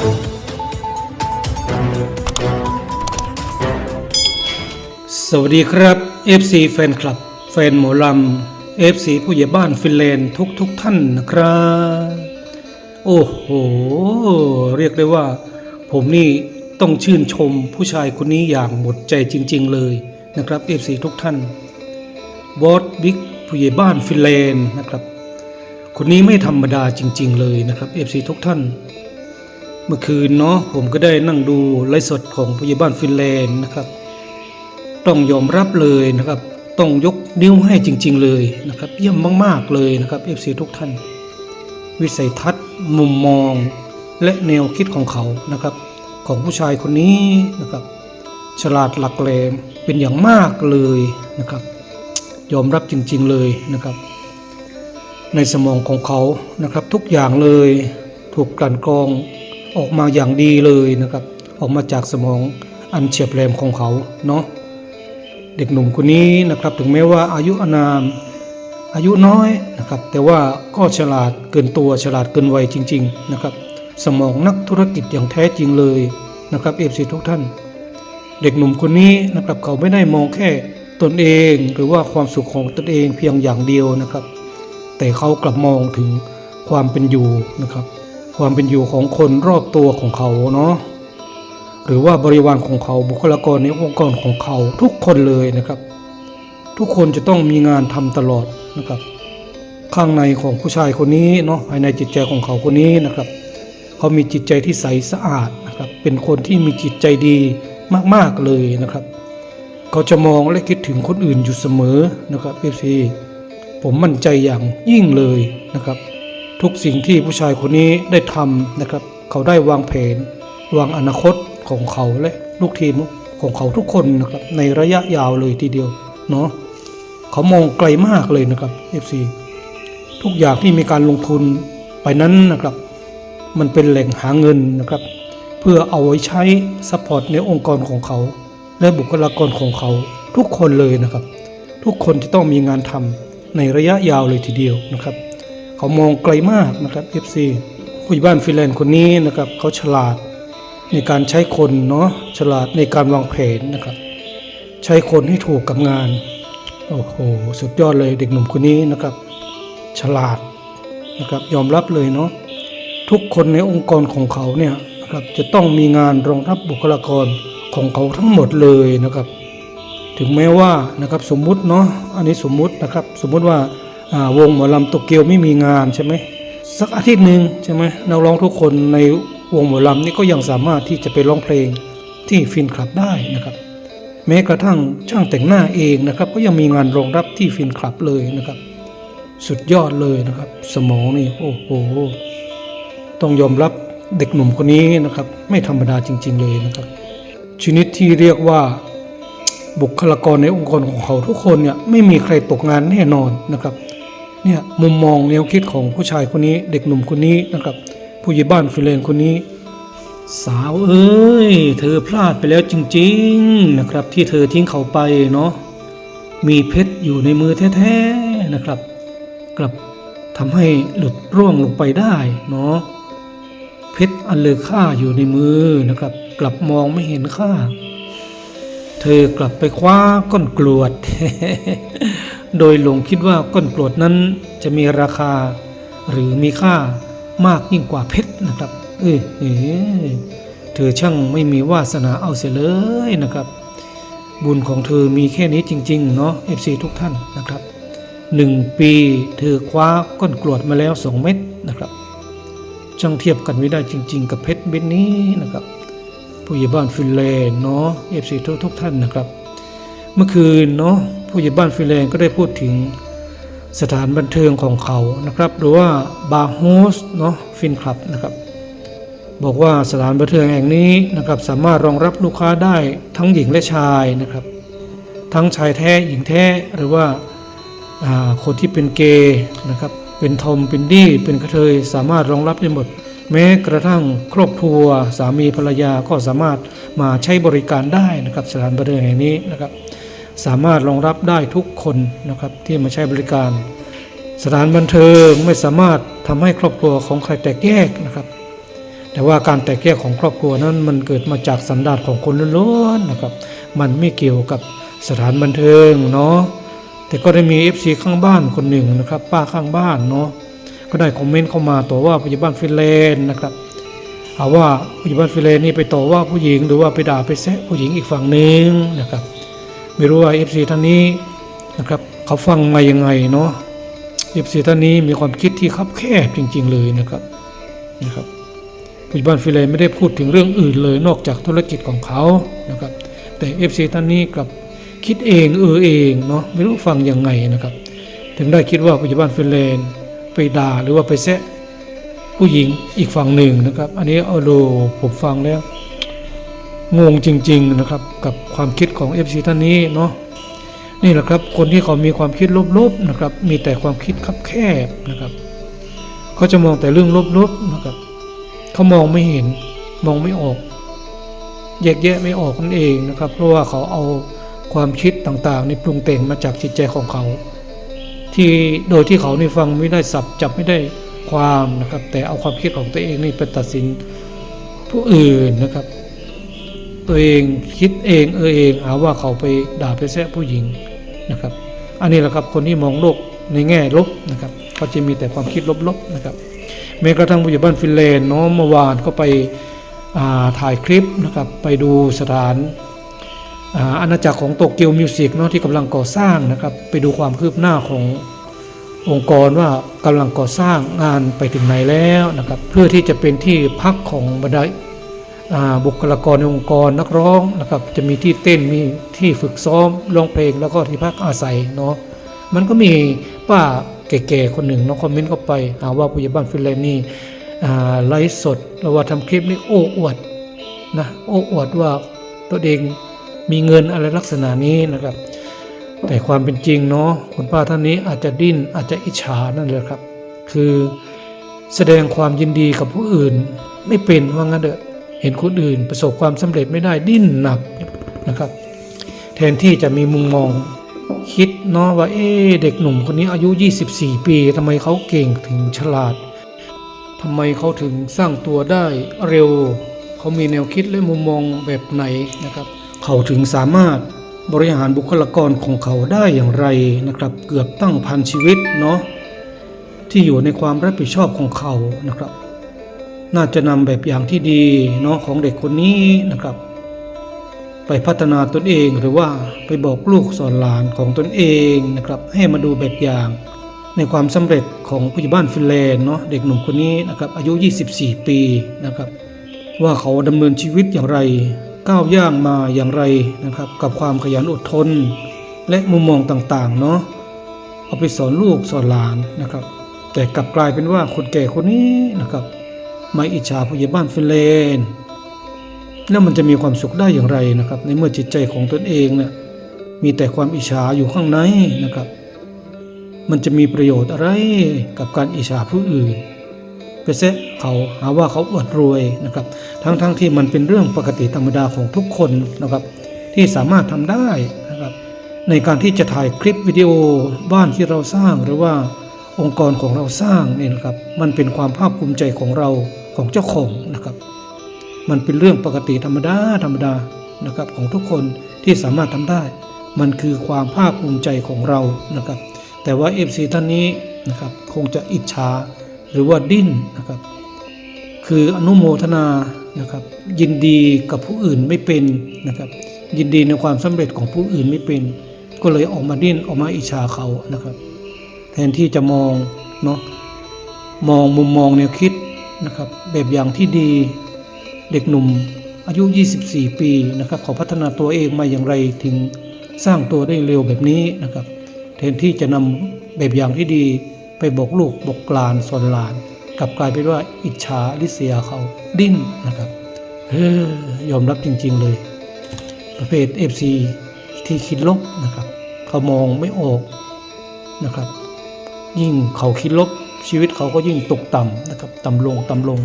สวัสดีครับ FC แฟนคลับ แฟนหมอลำ FC ผู้ใหญ่บ้านฟินแลนด์ทุกทุกท่านนะครับ โอ้โห เรียกได้ว่า ผมนี่ต้องชื่นชมผู้ชายคนนี้อย่างหมดใจจริง ๆ เลยนะครับ FC ทุกท่านบอสบิ๊กผู้ใหญ่บ้านฟินแลนด์นะครับคนนี้ไม่ธรรมดาจริง ๆ เลยนะครับ FC ทุกท่าน มื่อคืนเนาะผมก็ได้นั่งดูไลฟ์สดของผู้ใหญ่บ้านฟินแลนด์นะครับ ต้องยอมรับเลยนะครับ ต้องยกนิ้วให้จริง ๆ เลยนะครับ เยี่ยมมากๆเลยนะครับ FC ทุกท่าน วิสัยทัศน์ มุมมอง และแนวคิดของเขานะครับ ของผู้ชายคนนี้นะครับ ฉลาดหลักแหลมเป็นอย่างมากเลยนะครับ ยอมรับจริง ๆ เลยนะครับ ในสมองของเขานะครับทุกอย่างเลยถูกกลั่นกรอง ออกมาอย่างดีเลยนะครับ ออกมาจากสมองอันเฉียบแหลมของเขาเนาะเด็กหนุ่มคนนี้นะครับถึงแม้ว่าอายุอานามอายุน้อยนะครับ แต่ว่าก็ฉลาดเกินตัวฉลาดเกินวัยจริง ๆนะครับ สมองนักธุรกิจอย่างแท้จริงเลยนะครับเอฟซีทุกท่าน เด็กหนุ่มคนนี้นะครับเขาไม่ได้มองแค่ตนเองหรือว่าความสุขของตนเองเพียงอย่างเดียวนะครับ แต่เขากลับมองถึงความเป็นอยู่นะครับ ความเป็นอยู่ของคนรอบตัวของเขาเนาะหรือว่าบริวารของเขาบุคลากรในองค์กรของเขาทุกคนเลยนะครับ ทุกคนจะต้องมีงานทำตลอดนะครับ ข้างในของผู้ชายคนนี้เนาะภายในจิตใจของเขาคนนี้นะครับ เขามีจิตใจที่ใสสะอาดนะครับ เป็นคนที่มีจิตใจดีมากๆเลยนะครับ เขาจะมองและคิดถึงคนอื่นอยู่เสมอนะครับเอฟซีผมมั่นใจอย่างยิ่งเลยนะครับ ทุกสิ่งที่ผู้ชายคนนี้ได้ทำนะครับ เขาได้วางแผน วางอนาคตของเขาและลูกทีมของเขาทุกคนนะครับในระยะยาวเลยทีเดียวเนาะเขามองไกลมากเลยนะครับ FC ทุกอย่างที่มีการลงทุนไปนั้นนะครับ มันเป็นแหล่งหาเงินนะครับ เพื่อเอาไว้ใช้ซัพพอร์ตในองค์กรของเขา และบุคลากรของเขาทุกคนเลยนะครับ ทุกคนจะต้องมีงานทำในระยะยาวเลยทีเดียวนะครับ เขามองไกลมากนะครับ FC ผู้ใหญ่บ้านฟินแลนด์คนนี้นะครับเขาฉลาดในการใช้คนเนาะฉลาดในการวางแผนนะครับ ใช้คนให้ถูกกับงานโอ้โหสุดยอดเลยเด็กหนุ่มคนนี้นะครับ ฉลาดนะครับยอมรับเลยเนาะทุกคนในองค์กรของเขาเนี่ยนะครับจะต้องมีงานรองรับบุคลากรของเขาทั้งหมดเลยนะครับ ถึงแม้ว่านะครับสมมุติเนาะอันนี้สมมุตินะครับ สมมุติว่าอ่า วงหมอลำโตเกียวไม่มีงานใช่ไหมสักอาทิตย์หนึ่งใช่ไหมนักร้องทุกคนในวงหมอลำนี่ก็ยังสามารถที่จะไปร้องเพลงที่ฟินคลับได้นะครับ แม้กระทั่งช่างแต่งหน้าเองนะครับ ก็ยังมีงานรองรับที่ฟินคลับเลยนะครับ สุดยอดเลยนะครับ สมองนี่โอ้โหต้องยอมรับเด็กหนุ่มคนนี้นะครับ ไม่ธรรมดาจริง ๆ เลยนะครับ ชนิดที่เรียกว่าบุคลากรในองค์กรของเขาทุกคนเนี่ยไม่มีใครตกงานแน่นอนนะครับ เนี่ยมุมมองแนวคิดของผู้ชายคนนี้ เด็กหนุ่มคนนี้นะครับ ผู้ใหญ่บ้านฟินแลนคนนี้ สาวเอ้ย เธอพลาดไปแล้วจริง ๆนะครับ ที่เธอทิ้งเขาไปเนาะมีเพชรอยู่ในมือแท้ๆนะครับ กลับทำให้หลุดร่วงลงไปได้เนาะเพชรอันเลอค่าอยู่ในมือนะครับ กลับมองไม่เห็นค่า เธอกลับไปคว้าก้อนกรวด โดยหลงคิดว่าก้อนกรวดนั้นจะมีราคา หรือมีค่ามากยิ่งกว่าเพชรนะครับ เอ้ยเอ้ยเธอช่างไม่มีวาสนาเอาเสียเลยนะครับ บุญของเธอมีแค่นี้จริง ๆ เนาะ FC ทุกท่านนะครับหนึ่งปีเธอคว้าก้อนกรวดมาแล้วสองเม็ดนะครับช่างเทียบกันไม่ได้จริง ๆ กับเพชรเม็ดนี้นะครับผู้ใหญ่บ้านฟินแลนด์เนาะ FC ทุกทุกท่านนะครับ เมื่อคืนเนาะ ผู้ใหญ่บ้านฟิแลนก็ได้พูดถึงสถานบันเทิงของเขานะครับหรือว่าบาร์โฮสเนาะฟินคลับนะครับบอกว่าสถานบันเทิงแห่งนี้นะครับสามารถรองรับลูกค้าได้ทั้งหญิงและชายนะครับ ทั้งชายแท้หญิงแท้หรือว่าอ่าคนที่เป็นเกย์นะครับเป็นทอมเป็นดี้เป็นกระเทยสามารถรองรับได้หมด แม้กระทั่งครอบครัวสามีภรรยาก็สามารถมาใช้บริการได้นะครับสถานบันเทิงแห่งนี้นะครับ สามารถรองรับได้ทุกคนนะครับที่มาใช้บริการ สถานบันเทิงไม่สามารถทำให้ครอบครัวของใครแตกแยกนะครับ แต่ว่าการแตกแยกของครอบครัวนั้นมันเกิดมาจากสันดานของคนล้วนๆนะครับ มันไม่เกี่ยวกับสถานบันเทิงเนาะแต่ก็ได้มี FC ข้างบ้านคนหนึ่งนะครับ ป้าข้างบ้านเนาะก็ได้คอมเมนต์เข้ามาต่อว่าผู้ใหญ่บ้านฟินแลนนะครับหาว่าผู้ใหญ่บ้านฟินแลนนี่ไปต่อว่าผู้หญิงหรือว่าไปด่าไปแซะผู้หญิงอีกฝั่งหนึ่งนะครับ ไม่รู้ว่า FC ท่านนี้นะครับเขาฟังมายังไงเนาะ FC ท่านนี้มีความคิดที่คับแคบจริง ๆ เลยนะครับนะครับปัจจุบันฟิเลไม่ได้พูดถึงเรื่องอื่นเลยนอกจากธุรกิจของเขานะครับ แต่ FC ท่านนี้กลับคิดเองเออเองเนาะไม่รู้ฟังยังไงนะครับ ถึงได้คิดว่าปัจจุบันฟินแลนด์ไปด่าหรือว่าไปแซะผู้หญิงอีกฝั่งหนึ่งนะครับ อันนี้เอาดูผมฟังแล้ว งงจริง ๆนะครับกับความคิดของ FC ท่านนี้เนาะนี่แหละครับคนที่เขามีความคิดลบๆนะครับ มีแต่ความคิดคับแคบนะครับเขาจะมองแต่เรื่องลบๆนะครับเขามองไม่เห็นมองไม่ออก แยกแยะไม่ออกนั่นเองนะครับ เพราะว่าเขาเอาความคิดต่างๆในปรุงแต่งมาจากจิตใจของเขา ที่โดยที่เขาในฟังไม่ได้สับจับไม่ได้ความนะครับ แต่เอาความคิดของตัวเองนี่ไปตัดสินผู้อื่นนะครับ ตัวเองคิดเองเออเองหาว่าเขาไปด่าไปแซะผู้หญิงนะครับ อันนี้แหละครับคนที่มองโลกในแง่ลบนะครับเขาจะมีแต่ความคิดลบๆนะครับแม้กระทั่งผู้ใหญ่บ้านฟินแลนด์เนาะเมื่อวานก็ไปอ่าถ่ายคลิปนะครับไปดูสถานอาณาจักรของโตเกียวมิวสิกเนาะที่กำลังก่อสร้างนะครับ ไปดูความคืบหน้าขององค์กรว่ากำลังก่อสร้างงานไปถึงไหนแล้วนะครับ เพื่อที่จะเป็นที่พักของบรรดา บุคลากรในองค์กรนักร้องนะครับจะมีที่เต้นมีที่ฝึกซ้อมร้องเพลงแล้วก็ที่พักอาศัยเนาะมันก็มีป้าแก่ๆคนหนึ่งน้องคอมเมนต์เข้าไปหาว่าผู้ใหญ่บ้านฟินแลนด์นี่ไลฟ์สดแล้วว่าทำคลิปนี่โอ้อวดนะโอ้อวดว่าตัวเองมีเงินอะไรลักษณะนี้นะครับ แต่ความเป็นจริงเนาะคุณป้าท่านนี้อาจจะดิ้นอาจจะอิจฉานั่นแหละครับ คือแสดงความยินดีกับผู้อื่นไม่เป็นว่างั้นเด้อ เห็นคนอื่นประสบความสำเร็จไม่ได้ดิ้นหนักนะครับ แทนที่จะมีมุมมองคิดเนาะว่าเอ๊เด็กหนุ่มคนนี้อายุ 24 ปีทำไมเขาเก่งถึงฉลาดทำไมเขาถึงสร้างตัวได้เร็ว เขามีแนวคิดและมุมมองแบบไหนนะครับ เขาถึงสามารถบริหารบุคลากรของเขาได้อย่างไรนะครับ เกือบตั้งพันชีวิตเนาะที่อยู่ในความรับผิดชอบของเขานะครับ น่าจะนำแบบอย่างที่ดีเนาะของเด็กคนนี้นะครับ ไปพัฒนาตนเองหรือว่าไปบอกลูกสอนหลานของตนเองนะครับ ให้มาดูแบบอย่างในความสำเร็จของผู้ใหญ่บ้านฟินแลนด์เนาะเด็กหนุ่มคนนี้นะครับอายุ 24 ปีนะครับ ว่าเขาดำเนินชีวิตอย่างไร ก้าวย่างมาอย่างไรนะครับ กับความขยันอดทน และมุมมองต่างๆเนาะเอาไปสอนลูกสอนหลานนะครับ แต่กลับกลายเป็นว่าคนแก่คนนี้นะครับ มาอิจฉาผู้ใหญ่บ้านฟินแลนด์แล้วมันจะมีความสุขได้อย่างไรนะครับ ในเมื่อจิตใจของตนเองเนี่ยมีแต่ความอิจฉาอยู่ข้างในนะครับ มันจะมีประโยชน์อะไรกับการอิจฉาผู้อื่นไปเสะเขาหาว่าเขาอวดรวยนะครับ ทั้งๆทที่มันเป็นเรื่องปกติธรรมดาของทุกคนนะครับ ที่สามารถทำได้นะครับ ในการที่จะถ่ายคลิปวิดีโอบ้านที่เราสร้างหรือว่าองค์กรของเราสร้างเนี่ยนะครับ มันเป็นความภาคภูมิใจของเรา ของเจ้าของนะครับ มันเป็นเรื่องปกติธรรมดาธรรมดานะครับของทุกคนที่สามารถทำได้ มันคือความภาคภูมิใจของเรานะครับ แต่ว่า FC ท่านนี้นะครับคงจะอิจฉาหรือว่าดิ้นนะครับ คืออนุโมทนานะครับ ยินดีกับผู้อื่นไม่เป็นนะครับ ยินดีในความสำเร็จของผู้อื่นไม่เป็น ก็เลยออกมาดิ้นออกมาอิจฉาเขานะครับ แทนที่จะมองเนาะมองมุมมองแนวคิด นะครับแบบอย่างที่ดีเด็กหนุ่มอายุ 24 ปีนะครับเขาพัฒนาตัวเองมาอย่างไรถึงสร้างตัวได้เร็วแบบนี้นะครับแทนที่จะนำแบบอย่างที่ดีไปบอกลูกบอกหลานสอนหลาน กลับกลายเป็นว่าอิจฉาริษยเขาดิ้นนะครับเฮ้ยอมรับจริง ๆเลย ประเภท FC ที่คิดลบนะครับ เขามองไม่ออกนะครับ ยิ่งเขาคิดลบ ชีวิตเขาก็ยิ่งตกต่ำนะครับต่ำลงต่ำลง